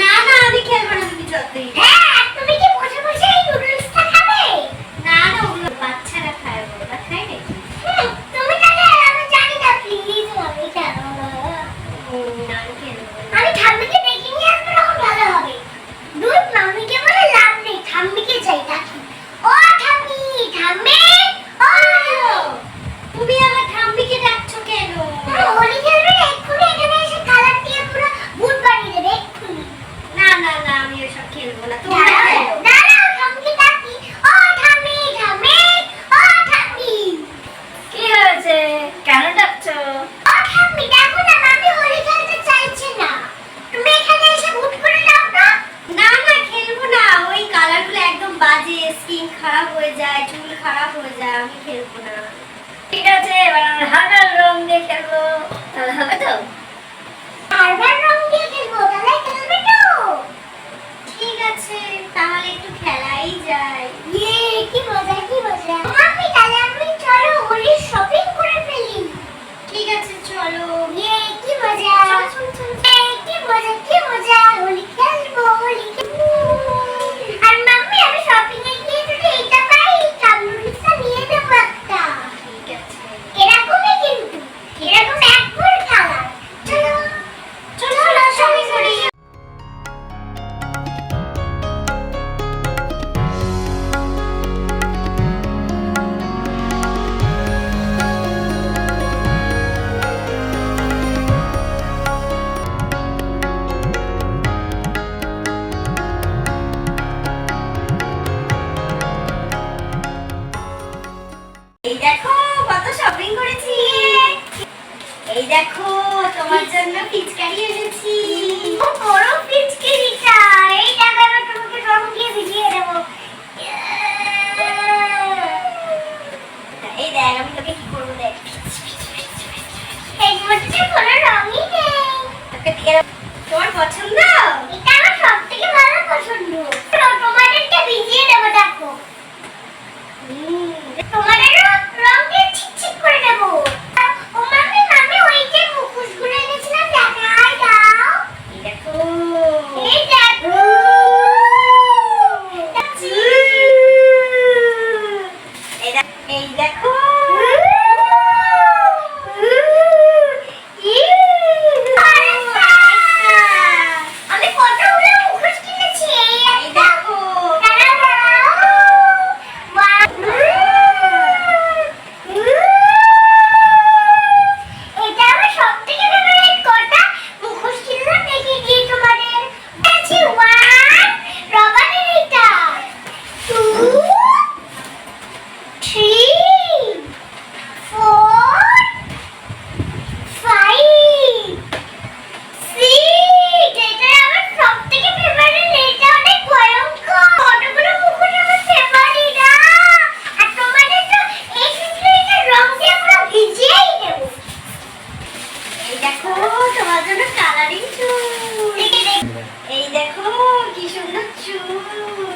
না না আমি খেলব না তুমি যতই হয়ে যায় চুল খারাপ হয়ে যায় আমি খেলব না। ঠিক আছে এবার আমরা হাগার রং দিয়ে খেলব। তাহলে হবে তো? তো? ঠিক আছে তাহলে একটু খেলাই যায়। ইয়ে, কত শপিং করেছি। এই দেখো, তোমার জন্য পিচকারি এনেছি। বড় পিচকারিটা এই টাকাটা তোমাকে রং দিয়ে ভিজিয়ে দেবো। এই দেখ, আমি তোকে কি তার কালারিং চুল। এই দেখো কি সুন্দর চুল।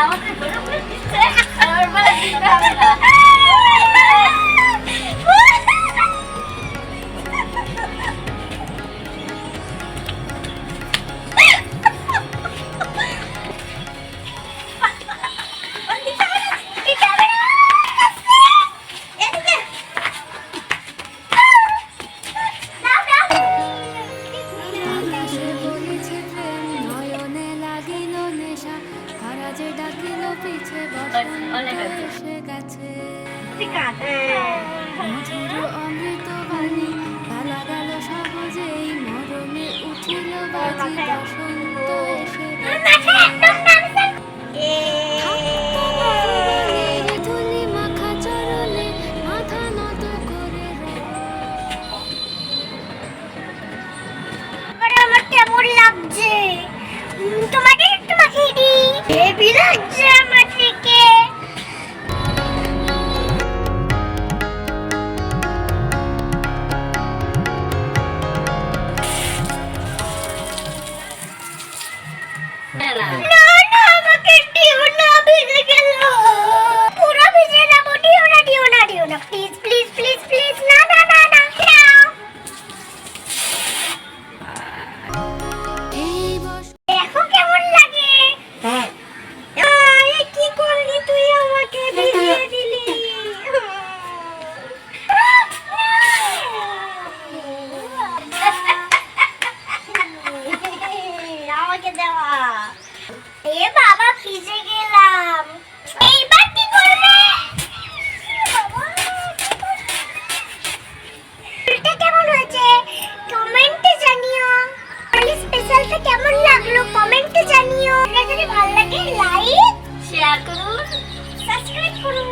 আমাকে গরম করে দিচ্ছে আমার বলে দিতে হবে না। 拿开 বাবা ভিজে গেলাম। এইবার কি করবে? কেমন হয়েছে? কমেন্টে জানিও। স্পেশালটা কেমন লাগল? কমেন্টে জানিও। যদি ভালো লাগে লাইক শেয়ার করুন সাবস্ক্রাইব করুন।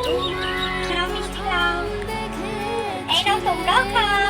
এই নাও তোমরাও খাও।